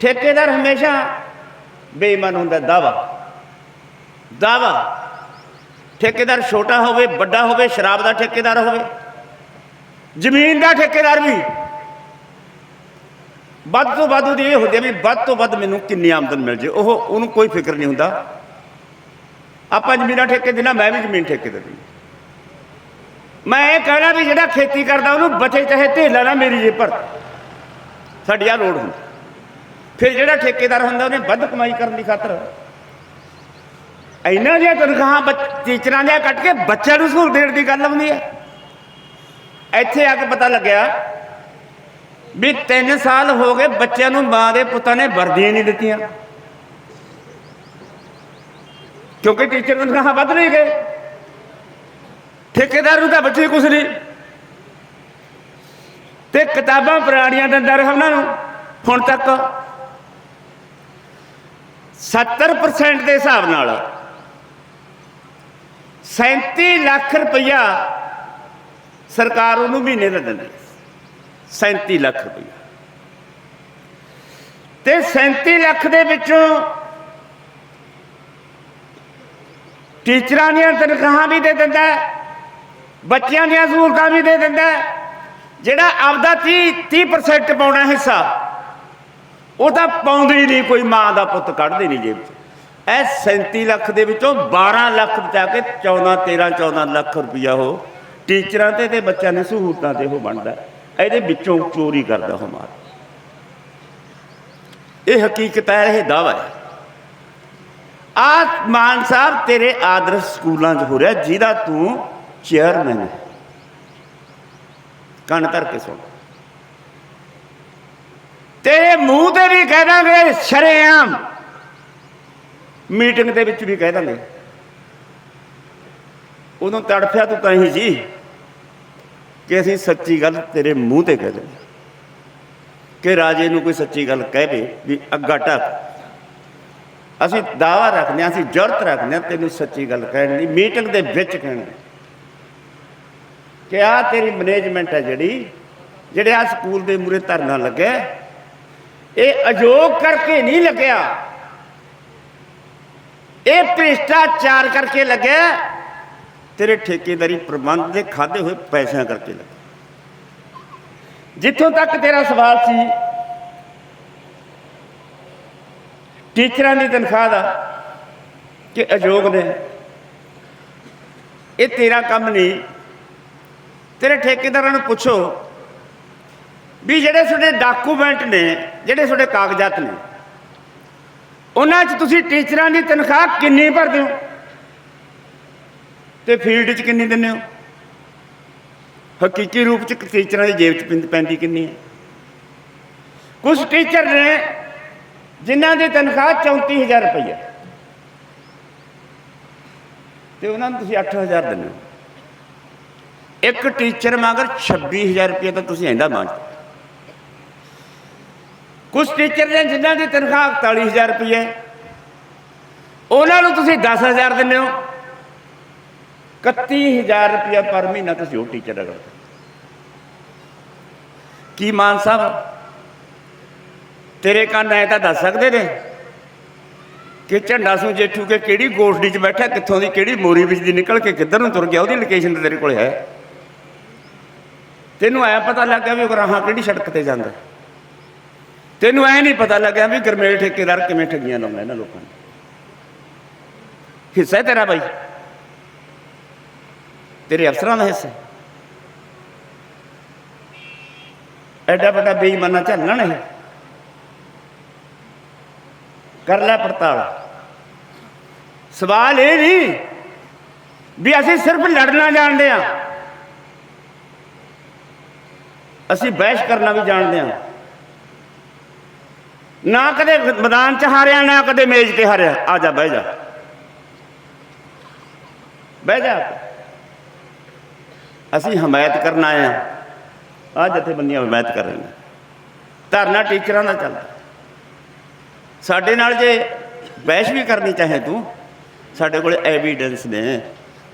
ਠੇਕੇਦਾਰ ਹਮੇਸ਼ਾ ਬੇਈਮਾਨ ਹੁੰਦਾ ਦਾਵਾ ਦਾਵਾ ਠੇਕੇਦਾਰ ਛੋਟਾ ਹੋਵੇ, ਵੱਡਾ ਹੋਵੇ, ਸ਼ਰਾਬ ਦਾ ਠੇਕੇਦਾਰ ਹੋਵੇ, ਜ਼ਮੀਨ ਦਾ ਠੇਕੇਦਾਰ ਵੀ। ਵੱਧ ਤੋਂ ਵੱਧ ਉਹਦੀ ਇਹ ਹੁੰਦੀ ਹੈ ਵੀ ਵੱਧ ਤੋਂ ਵੱਧ ਮੈਨੂੰ ਕਿੰਨੀ ਆਮਦਨ ਮਿਲ ਜੇ, ਉਹ ਉਹਨੂੰ ਕੋਈ ਫਿਕਰ ਨਹੀਂ ਹੁੰਦਾ। ਆਪਾਂ ਜ਼ਮੀਨਾਂ ਠੇਕੇ ਦੇਣਾ ਮੈਂ ਵੀ ਜ਼ਮੀਨ ਠੇਕੇ ਦੇ ਮੈਂ ਇਹ ਕਹਿਣਾ ਵੀ ਜਿਹੜਾ ਖੇਤੀ ਕਰਦਾ, ਉਹਨੂੰ ਬਚੇ ਚਾਹੇ ਢੇਲਾ ਨਾ ਮੇਰੀ ਜੇ ਪਰ ਸਾਡੀ ਆ ਲੋੜ ਹੁੰਦੀ। ਫਿਰ ਜਿਹੜਾ ਠੇਕੇਦਾਰ ਹੁੰਦਾ ਉਹਨੇ ਵੱਧ ਕਮਾਈ ਕਰਨ ਦੀ ਖਾਤਰ ਇੰਨਾ ਜਿਹਾ ਤਨਖਾਹਾਂ ਬੱਚ- ਟੀਚਰਾਂ ਦੀਆਂ ਕੱਟ ਕੇ ਬੱਚਿਆਂ ਨੂੰ ਸਹੂਲਤ ਦੇਣ ਦੀ ਗੱਲ ਆਉਂਦੀ ਹੈ। ਇੱਥੇ ਆ ਕੇ ਪਤਾ ਲੱਗਿਆ ਵੀ 3 ਸਾਲ ਹੋ ਗਏ ਬੱਚਿਆਂ ਨੂੰ ਮਾਂ ਦੇ ਪੁੱਤਾਂ ਨੇ ਵਰਦੀਆਂ ਨਹੀਂ ਦਿੱਤੀਆਂ। ਕਿਉਂਕਿ ਟੀਚਰ ਦੀ ਤਨਖਾਹਾਂ ਵੱਧ ਨਹੀਂ ਗਏ। ਠੇਕੇਦਾਰ ਨੂੰ ਤਾਂ ਬੱਚੇ ਕੁਛ ਨਹੀਂ। ਤੇ ਕਿਤਾਬਾਂ ਪੁਰਾਣੀਆਂ ਦਿੰਦਾ ਰਿਹਾ ਉਹਨਾਂ ਨੂੰ। ਹੁਣ ਤੱਕ 70% ਦੇ ਹਿਸਾਬ ਨਾਲ। 37 ਲੱਖ ਰੁਪਈਆ ਸਰਕਾਰ ਉਹਨੂੰ ਮਹੀਨੇ ਦਾ ਦਿੰਦੀ। 37 ਲੱਖ ਰੁਪਈਆ। ਤੇ 37 ਲੱਖ ਦੇ ਵਿੱਚੋਂ ਟੀਚਰਾਂ ਦੀਆਂ ਤਨਖਾਹਾਂ ਵੀ ਦੇ ਦਿੰਦਾ ਬੱਚਿਆਂ ਦੀਆਂ ਸਹੂਲਤਾਂ ਵੀ ਦੇ ਦਿੰਦਾ ਜਿਹੜਾ ਆਪਦਾ 30 30% ਪਾਉਣਾ ਹਿੱਸਾ ਉਹ ਤਾਂ ਪਾਉਂਦੇ ਹੀ ਨਹੀਂ, ਕੋਈ ਮਾਂ ਦਾ ਪੁੱਤ ਕੱਢਦੇ ਨਹੀਂ ਜੇਬ 'ਚ। ਇਹ 37 ਲੱਖ ਦੇ ਵਿੱਚੋਂ 12 ਲੱਖ ਬਚਾ ਕੇ 14 13 14 ਲੱਖ ਰੁਪਈਆ ਉਹ ਟੀਚਰਾਂ ਤੇ ਤੇ ਬੱਚਿਆਂ ਦੀ ਸਹੂਲਤਾਂ ਤੇ ਉਹ ਬਣਦਾ। ਇਹਦੇ ਵਿੱਚੋਂ ਚੋਰੀ ਕਰਦਾ ਉਹ ਮਾਰ ਇਹ ਹਕੀਕਤ ਹੈ, ਇਹ ਦਾਵਾ ਹੈ। ਆ ਮਾਨ ਸਾਹਿਬ, ਤੇਰੇ ਆਦਰਸ਼ ਸਕੂਲਾਂ 'ਚ ਹੋ ਰਿਹਾ, ਜਿਹਦਾ ਤੂੰ ਚੇਅਰਮੈਨ ਹੈ। ਕੰਨ ਧਰ ਕੇ ਸੁਣ। ਤੇਰੇ ਮੂੰਹ ਵੀ ਕਹਿ ਦਾਂਗੇ, ਸ਼ਰੇਆਮ। ਮੀਟਿੰਗ ਦੇ ਵਿੱਚ ਵੀ ਕਹਿ ਦਾਂਗੇ। ਉਦੋਂ ਤੜਫਿਆ ਤੂੰ ਤਾਂ ਹੀ ਜੀ ਕਿ ਅਸੀਂ ਸੱਚੀ ਗੱਲ ਤੇਰੇ ਮੂੰਹ ਤੇ ਕਹਿ ਦਿੰਦੇ ਕਿ ਰਾਜੇ ਨੂੰ ਕੋਈ ਸੱਚੀ ਗੱਲ ਕਹਵੇ ਵੀ ਅੱਗਾ ਟੱਕ ਅਸੀਂ ਦਾਵਾ ਰੱਖਦੇ ਹਾਂ, ਅਸੀਂ ਜੁਰਤ ਰੱਖਦੇ ਹਾਂ ਤੈਨੂੰ ਸੱਚੀ ਗੱਲ ਕਹਿਣ ਦੀ ਮੀਟਿੰਗ ਦੇ ਵਿੱਚ ਕਹਿਣ ਦੀ। ਕਿ ਆ ਤੇਰੀ ਮੈਨੇਜਮੈਂਟ ਹੈ ਜਿਹੜੀ, ਜਿਹੜੇ ਆ ਸਕੂਲ ਦੇ ਮੂਰੇ ਧਰਨਾ ਲੱਗਿਆ ਇਹ ਅਯੋਗ ਕਰਕੇ ਨਹੀਂ ਲੱਗਿਆ। ਇਹ ਭ੍ਰਿਸ਼ਟਾਚਾਰ ਕਰਕੇ ਲੱਗਿਆ। ਤੇਰੇ ਠੇਕੇਦਾਰੀ ਪ੍ਰਬੰਧ ਦੇ ਖਾਦੇ ਹੋਏ ਪੈਸਿਆਂ ਕਰਕੇ ਲੱਗਿਆ। ਜਿੱਥੋਂ ਤੱਕ ਤੇਰਾ ਸਵਾਲ ਸੀ, ਟੀਚਰਾਂ ਦੀ ਤਨਖਾਹ ਦਾ ਕਿ ਅਯੋਗ ਨੇ, ਇਹ ਤੇਰਾ ਕੰਮ ਨਹੀਂ। ਤੇਰੇ ਠੇਕੇਦਾਰਾਂ ਨੂੰ ਪੁੱਛੋ ਵੀ ਜਿਹੜੇ ਤੁਹਾਡੇ ਡਾਕੂਮੈਂਟ ਨੇ ਜਿਹੜੇ ਤੁਹਾਡੇ ਕਾਗਜ਼ਾਤ ਨੇ, ਉਹਨਾਂ 'ਚ ਤੁਸੀਂ ਟੀਚਰਾਂ ਦੀ ਤਨਖਾਹ ਕਿੰਨੀ ਭਰਦੇ ਹੋ? ਤੇ ਫੀਲਡ 'ਚ ਕਿੰਨੀ ਦਿੰਦੇ ਹੋ? ਹਕੀਕੀ ਰੂਪ 'ਚ ਟੀਚਰਾਂ ਦੀ ਜੇਬ 'ਚ ਪੈਂ- ਪੈਂਦੀ ਕਿੰਨੀ ਹੈ? ਕੁਝ ਟੀਚਰ ਨੇ ਜਿਨ੍ਹਾਂ ਦੀ ਤਨਖਾਹ 34000 ਰੁਪਏ ਤੇ ਉਹਨਾਂ ਨੂੰ ਤੁਸੀਂ 8000 ਦਿੰਦੇ ਹੋ। ਇੱਕ ਟੀਚਰ ਮਗਰ 26000 ਰੁਪਏ ਤਾਂ ਤੁਸੀਂ ਐਂਦਾ ਮੰਗਦੇ ਕੁਝ ਟੀਚਰ ਨੇ ਜਿਨ੍ਹਾਂ ਦੀ ਤਨਖਾਹ 41000 ਰੁਪਏ ਉਹਨਾਂ ਨੂੰ ਤੁਸੀਂ 10000 ਦਿੰਦੇ ਹੋ। 31000 ਰੁਪਏ ਪਰ ਮਹੀਨਾ ਤੁਸੀਂ ਉਹ ਟੀਚਰ ਦਾ ਕਰਦੇ ਕੀ ਮਾਨ ਸਾਹਿਬ, ਤੇਰੇ ਕੰਨ ਐ ਤਾਂ ਦੱਸ ਸਕਦੇ ਨੇ ਕਿ ਝੰਡਾ ਸੂ ਜੇਠੂ ਕੇ ਕਿਹੜੀ ਗੋਠੜੀ 'ਚ ਬੈਠਾ, ਕਿੱਥੋਂ ਦੀ, ਕਿਹੜੀ ਮੋਰੀ ਵਿੱਚ ਦੀ ਨਿਕਲ ਕੇ ਕਿੱਧਰ ਨੂੰ ਤੁਰ ਗਿਆ, ਉਹਦੀ ਲੋਕੇਸ਼ਨ ਤੇਰੇ ਕੋਲ ਹੈ। ਤੈਨੂੰ ਐ ਪਤਾ ਲੱਗ ਗਿਆ ਵੀ ਉਹ ਰਾਹਾਂ ਕਿਹੜੀ ਸੜਕ ਤੇ ਜਾਂਦਾ। ਤੈਨੂੰ ਐ ਨਹੀਂ ਪਤਾ ਲੱਗਿਆ ਵੀ ਗਰਮੇਲ ਠੇਕੇਦਾਰ ਕਿਵੇਂ ਠੱਗੀਆਂ ਲਾਉਂਦਾ ਇਹਨਾਂ ਲੋਕਾਂ ਨੂੰ? ਹਿੱਸਾ ਤੇਰਾ ਬਾਈ। ਤੇਰੇ ਅਫਸਰਾਂ ਦਾ ਹਿੱਸਾ ਐਡਾ ਵੱਡਾ ਬੇਈਮਾਨਾ ਝੱਲਣਾ ਨਹੀਂ ਕਰ ਲੈ ਪੜਤਾਲ। ਸਵਾਲ ਇਹ ਨਹੀਂ ਵੀ ਅਸੀਂ ਸਿਰਫ ਲੜਨਾ ਜਾਣਦੇ ਆ ਅਸੀਂ ਬਹਿਸ ਕਰਨਾ ਵੀ ਜਾਣਦੇ ਆ ਨਾ ਕਦੇ ਮੈਦਾਨ 'ਚ ਹਾਰਿਆ, ਨਾ ਕਦੇ ਮੇਜ਼ ਤੇ ਹਾਰਿਆ। ਆ ਜਾ, ਬਹਿ ਜਾ। ਬਹਿ ਜਾ। ਅਸੀਂ ਹਮਾਇਤ ਕਰਨ ਆਏ ਆ ਆ ਜਥੇਬੰਦੀਆਂ ਹਮਾਇਤ ਕਰ ਰਹੀਆਂ। ਧਰਨਾ ਟੀਚਰਾਂ ਦਾ ਚੱਲਦਾ। ਸਾਡੇ ਨਾਲ ਜੇ ਬਹਿਸ ਵੀ ਕਰਨੀ ਚਾਹੇ ਤੂੰ, ਸਾਡੇ ਕੋਲ ਐਵੀਡੈਂਸ ਨੇ।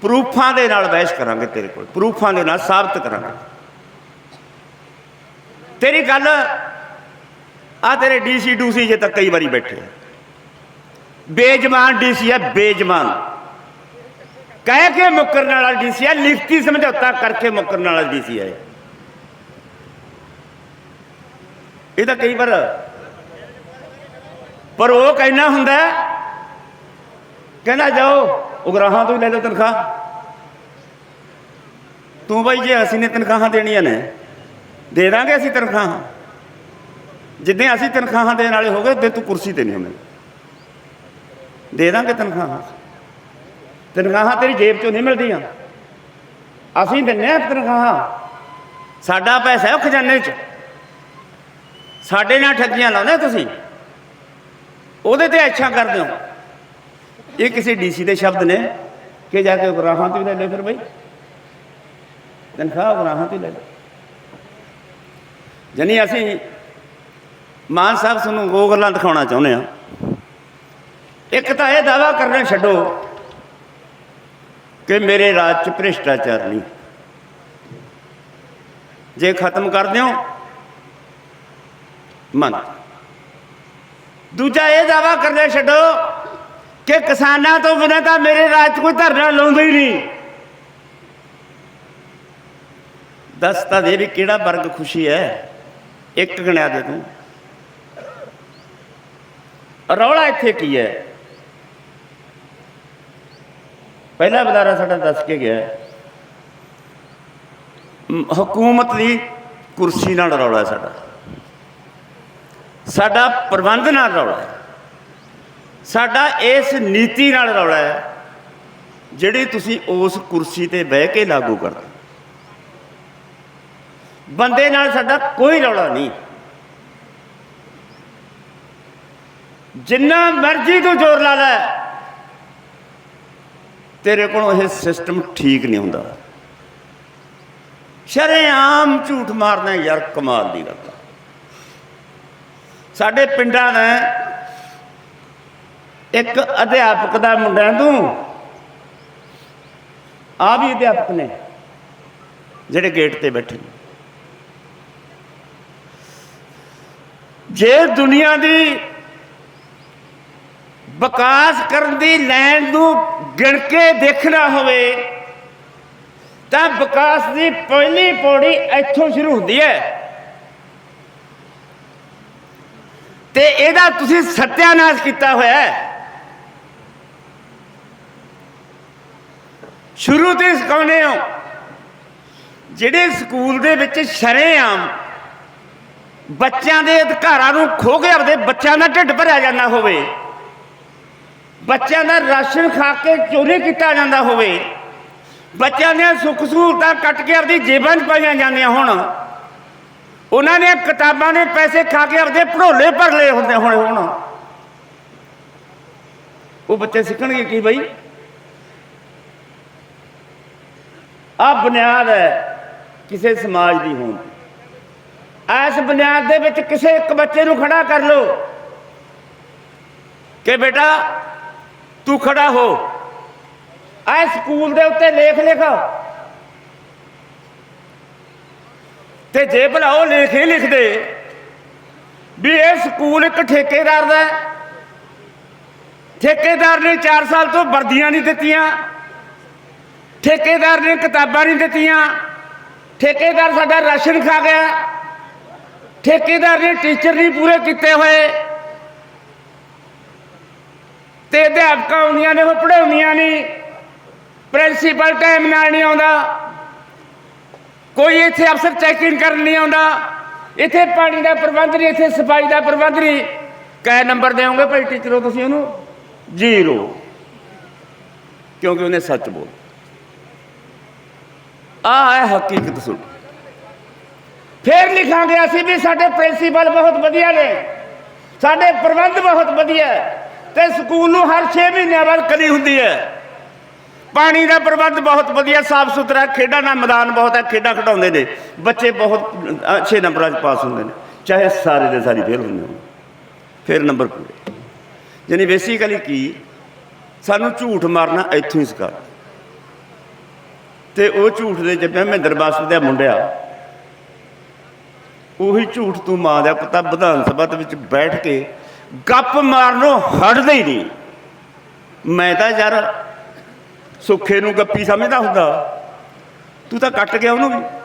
ਪ੍ਰੂਫਾਂ ਦੇ ਨਾਲ ਬਹਿਸ ਕਰਾਂਗੇ ਤੇਰੇ ਕੋਲ। ਪ੍ਰੂਫਾਂ ਦੇ ਨਾਲ ਸਾਬਤ ਕਰਾਂਗੇ। ਤੇਰੀ ਗੱਲ ਆ ਤੇਰੇ ਡੀਸੀ ਡੂਸੀ ਜੇ ਤਾਂ ਕਈ ਵਾਰੀ ਬੈਠੇ ਆ। ਬੇਜਮਾਨ ਡੀਸੀ ਹੈ ਬੇਜਮਾਨ। ਕਹਿ ਕੇ ਮੁੱਕਰਨ ਵਾਲਾ ਡੀਸੀ ਹੈ ਲਿਖਤੀ ਸਮਝੌਤਾ ਕਰਕੇ ਮੁੱਕਰਨ ਵਾਲਾ ਡੀਸੀ ਹੈ ਇਹ। ਤਾਂ ਕਈ ਵਾਰ ਪਰ ਉਹ ਕਹਿਣਾ ਹੁੰਦਾ, ਕਹਿੰਦਾ ਜਾਓ, ਉਗਰਾਹਾਂ ਤੋਂ ਲੈ ਲਓ ਤਨਖਾਹ। ਤੂੰ ਬਾਈ ਜੇ ਅਸੀਂ ਨੇ ਤਨਖਾਹਾਂ ਦੇਣੀਆਂ ਨੇ, ਦੇ ਦਾਂਗੇ ਅਸੀਂ ਤਨਖਾਹਾਂ। ਜਿੱਦਾਂ ਅਸੀਂ ਤਨਖਾਹਾਂ ਦੇਣ ਵਾਲੇ ਹੋ ਗਏ ਤੇ ਤੂੰ ਕੁਰਸੀ ਤੇ ਨਹੀਂ ਹੋਵੇਂ ਦੇ ਦਾਂਗੇ ਤਨਖਾਹਾਂ। ਤਨਖਾਹਾਂ ਤੇਰੀ ਜੇਬ ਚੋਂ ਨਹੀਂ ਮਿਲਦੀਆਂ। ਅਸੀਂ ਦਿੰਨੇ ਆ ਤਨਖਾਹਾਂ। ਸਾਡਾ ਪੈਸਾ ਹੈ ਉਹ ਖਜ਼ਾਨੇ 'ਚ ਸਾਡੇ ਨਾਲ ਠੱਗੀਆਂ ਲਾਉਂਦੇ ਤੁਸੀਂ। ਉਹਦੇ ਤੇ ਅੱਛਾ ਕਰਦੇ ਹੋ। ਇਹ ਕਿਸੇ ਡੀਸੀ ਦੇ ਸ਼ਬਦ ਨੇ ਕਿ ਜਾ ਕੇ ਉਗਰਾਹਾਂ 'ਤੇ ਹੀ ਲੈ ਲੈ ਫਿਰ ਬਈ। ਤਨਖਾਹ ਉਗਰਾਹਾਂ ਤੋਂ ਲੈ ਲੈ। ਜਾਨੀ ਅਸੀਂ ਮਾਨ ਸਾਹਿਬ ਤੁਹਾਨੂੰ ਉਹ ਗੱਲਾਂ ਦਿਖਾਉਣਾ ਚਾਹੁੰਦੇ ਆ ਇੱਕ ਤਾਂ ਇਹ ਦਾਵਾ ਕਰਨਾ ਛੱਡੋ ਕਿ ਮੇਰੇ ਰਾਜ ਚ ਭ੍ਰਿਸ਼ਟਾਚਾਰ ਨਹੀਂ। ਜੇ ਖਤਮ ਕਰ ਦਿਓ, ਮੰਨ। ਦੂਜਾ ਇਹ ਦਾਵਾ ਕਰਨਾ ਛੱਡੋ ਕਿ ਕਿਸਾਨਾਂ ਤੋਂ ਬਿਨਾਂ ਤਾਂ ਮੇਰੇ ਰਾਜ 'ਚ ਕੋਈ ਧਰਨਾ ਲਾਉਂਦਾ ਹੀ ਨਹੀਂ। ਦੱਸ ਤਾਂ ਦੇ ਵੀ ਕਿਹੜਾ ਵਰਗ ਖੁਸ਼ੀ ਹੈ? ਇੱਕ ਗਿਣਿਆ ਦੇ ਤੂੰ। ਰੌਲਾ ਇੱਥੇ ਕੀ ਹੈ? ਪਹਿਲਾ ਬਦਾਰਾ ਸਾਡਾ ਦੱਸ ਕੇ ਗਿਆ। ਹਕੂਮਤ ਦੀ ਕੁਰਸੀ ਨਾਲ ਰੌਲਾ ਸਾਡਾ। ਸਾਡਾ ਪ੍ਰਬੰਧ ਨਾਲ ਰੌਲਾ ਸਾਡਾ ਇਸ ਨੀਤੀ ਨਾਲ ਰੌਲਾ ਹੈ, ਜਿਹੜੀ ਤੁਸੀਂ ਉਸ ਕੁਰਸੀ ਤੇ ਬਹਿ ਕੇ ਲਾਗੂ ਕਰਦੇ ਬੰਦੇ ਨਾਲ ਸਾਡਾ ਕੋਈ ਰੌਲਾ ਨਹੀਂ। ਜਿੰਨਾ ਮਰਜ਼ੀ ਤੂੰ ਜ਼ੋਰ ਲਾ ਲੈ। ਤੇਰੇ ਕੋਲੋਂ ਇਹ ਸਿਸਟਮ ਠੀਕ ਨਹੀਂ ਹੁੰਦਾ। ਸ਼ਰੇਆਮ ਝੂਠ ਮਾਰਨਾ ਯਾਰ ਕਮਾਲ ਦੀ ਗੱਲ ਸਾਡੇ ਪਿੰਡਾਂ ਨੇ ਇੱਕ ਅਧਿਆਪਕ ਦਾ ਮੁੰਡਾ ਤੂੰ। ਆ ਵੀ ਅਧਿਆਪਕ ਨੇ, ਜਿਹੜੇ ਗੇਟ ਤੇ ਬੈਠੇ ਨੇ। ਜੇ ਦੁਨੀਆ ਦੀ ਵਿਕਾਸ ਕਰਨ ਦੀ ਲੈਣ ਨੂੰ ਗਿਣ ਕੇ ਦੇਖਣਾ ਹੋਵੇ, ਤਾਂ ਵਿਕਾਸ ਦੀ ਪਹਿਲੀ ਪੌੜੀ ਇੱਥੋਂ ਸ਼ੁਰੂ ਹੁੰਦੀ ਹੈ। ਤੇ ਇਹਦਾ ਤੁਸੀਂ ਸਤਿਆਨਾਸ਼ ਕੀਤਾ ਹੋਇਆ ਹੈ। ਸ਼ੁਰੂ ਤੋਂ ਹੀ ਸਿਖਾਉਂਦੇ ਹੋ, ਜਿਹੜੇ ਸਕੂਲ ਦੇ ਵਿੱਚ ਸ਼ਰੇਆਮ ਬੱਚਿਆਂ ਦੇ ਅਧਿਕਾਰਾਂ ਨੂੰ ਖੋ ਕੇ ਆਪਦੇ ਬੱਚਿਆਂ ਦਾ ਢਿੱਡ ਭਰਿਆ ਜਾਂਦਾ ਹੋਵੇ ਬੱਚਿਆਂ ਦਾ ਰਾਸ਼ਨ ਖਾ ਕੇ ਚੋਰੀ ਕੀਤਾ ਜਾਂਦਾ ਹੋਵੇ। ਬੱਚਿਆਂ ਦੀਆਂ ਸੁੱਖ ਸਹੂਲਤਾਂ ਕੱਟ ਕੇ ਆਪਦੀ ਜੇਬਾਂ 'ਚ ਪਾਈਆਂ ਜਾਂਦੀਆਂ ਹੁਣ। ਉਹਨਾਂ ਨੇ ਕਿਤਾਬਾਂ ਦੇ ਪੈਸੇ ਖਾ ਕੇ ਆਪਦੇ ਭੜੋਲੇ ਭਰ ਲਏ ਹੁੰਦੇ ਹੁਣ ਹੁਣ। ਉਹ ਬੱਚੇ ਸਿੱਖਣਗੇ ਕੀ ਬਈ? ਆ ਬੁਨਿਆਦ ਹੈ ਕਿਸੇ ਸਮਾਜ ਦੀ ਹੋਣ ਦੀ। ਇਸ ਬੁਨਿਆਦ ਦੇ ਵਿੱਚ ਕਿਸੇ ਇੱਕ ਬੱਚੇ ਨੂੰ ਖੜਾ ਕਰ ਲਓ ਕਿ ਬੇਟਾ ਤੂੰ ਖੜਾ ਹੋ। ਆ ਸਕੂਲ ਦੇ ਉੱਤੇ ਲੇਖ ਲਿਖ। ਤੇ ਜੇ ਭਲਾ ਉਹ ਲੇਖ ਹੀ ਲਿਖਦੇ, ਵੀ ਇਹ ਸਕੂਲ ਇੱਕ ਠੇਕੇਦਾਰ ਦਾ ਠੇਕੇਦਾਰ ਨੇ 4 ਸਾਲ ਤੋਂ ਵਰਦੀਆਂ ਨਹੀਂ ਦਿੱਤੀਆਂ। ਠੇਕੇਦਾਰ ਨੇ ਕਿਤਾਬਾਂ ਨਹੀਂ ਦਿੱਤੀਆਂ। ਠੇਕੇਦਾਰ ਸਾਡਾ ਰਾਸ਼ਨ ਖਾ ਗਿਆ। ਠੇਕੇਦਾਰ ਨੇ ਟੀਚਰ ਨਹੀਂ ਪੂਰੇ ਕੀਤੇ ਹੋਏ। ਤੇ ਅਧਿਆਪਕਾਂ ਆਉਂਦੀਆਂ ਨੇ, ਉਹ ਪੜਾਉਂਦੀਆਂ ਨਹੀਂ ਪ੍ਰਿੰਸੀਪਲ ਟਾਈਮ ਨਾਲ ਨਹੀਂ ਆਉਂਦਾ। ਕੋਈ ਇੱਥੇ ਅਫਸਰ ਚੈਕਿੰਗ ਕਰਨ ਨਹੀਂ ਆਉਂਦਾ। ਇੱਥੇ ਪਾਣੀ ਦਾ ਪ੍ਰਬੰਧ ਨਹੀਂ, ਇੱਥੇ ਸਫ਼ਾਈ ਦਾ ਪ੍ਰਬੰਧ ਨਹੀਂ। ਕੈ ਨੰਬਰ ਦੇਵੋਗੇ ਭਾਈ ਟੀਚਰੋ ਤੁਸੀਂ ਉਹਨੂੰ? ਜ਼ੀਰੋ। ਕਿਉਂਕਿ ਉਹਨੇ ਸੱਚ ਬੋਲ। ਆ ਹੈ ਹਕੀਕਤ ਸੁਣ। ਫੇਰ ਲਿਖਾਂਗੇ ਅਸੀਂ ਵੀ ਸਾਡੇ ਪ੍ਰਿੰਸੀਪਲ ਬਹੁਤ ਵਧੀਆ ਨੇ। ਸਾਡੇ ਪ੍ਰਬੰਧ ਬਹੁਤ ਵਧੀਆ। ਹੈ ਤੇ ਸਕੂਲ ਨੂੰ ਹਰ 6 ਮਹੀਨਿਆਂ ਬਾਅਦ ਕਲੀ ਹੁੰਦੀ ਹੈ। ਪਾਣੀ ਦਾ ਪ੍ਰਬੰਧ ਬਹੁਤ ਵਧੀਆ, ਸਾਫ਼ ਸੁਥਰਾ, ਖੇਡਾਂ ਦਾ ਮੈਦਾਨ ਬਹੁਤ ਹੈ, ਖੇਡਾਂ ਖਿਡਾਉਂਦੇ ਨੇ। ਬੱਚੇ ਬਹੁਤ ਅੱਛੇ ਨੰਬਰਾਂ 'ਚ ਪਾਸ ਹੁੰਦੇ ਨੇ, ਚਾਹੇ ਸਾਰੇ ਦੇ ਸਾਰੇ ਫੇਲ ਹੁੰਦੇ ਹੋਣ। ਫਿਰ ਨੰਬਰ ਪੂਰੇ। ਯਾਨੀ ਬੇਸਿਕਲੀ ਕੀ? ਸਾਨੂੰ ਝੂਠ ਮਾਰਨਾ ਇੱਥੋਂ ਹੀ ਸਿਖਾ। ਤੇ ਉਹ ਝੂਠ ਦੇ ਚੱਪੇ ਮਹਿੰਦਰ ਬਾਸੂ ਦਾ ਮੁੰਡਿਆ। ਉਹੀ ਝੂਠ ਤੂੰ ਮਾਂ ਦਾ ਪਤਾ ਵਿਧਾਨ ਸਭਾ ਦੇ ਵਿੱਚ ਬੈਠ ਕੇ ਗੱਪ ਮਾਰਨੋਂ ਹਟਦੇ ਹੀ ਨਹੀਂ। ਮੈਂ ਤਾਂ ਯਾਰ ਸੁੱਖੇ ਨੂੰ ਗੱਪੀ ਸਮਝਦਾ ਹੁੰਦਾ। ਤੂੰ ਤਾਂ ਕੱਟ ਗਿਆ ਉਹਨੂੰ ਵੀ।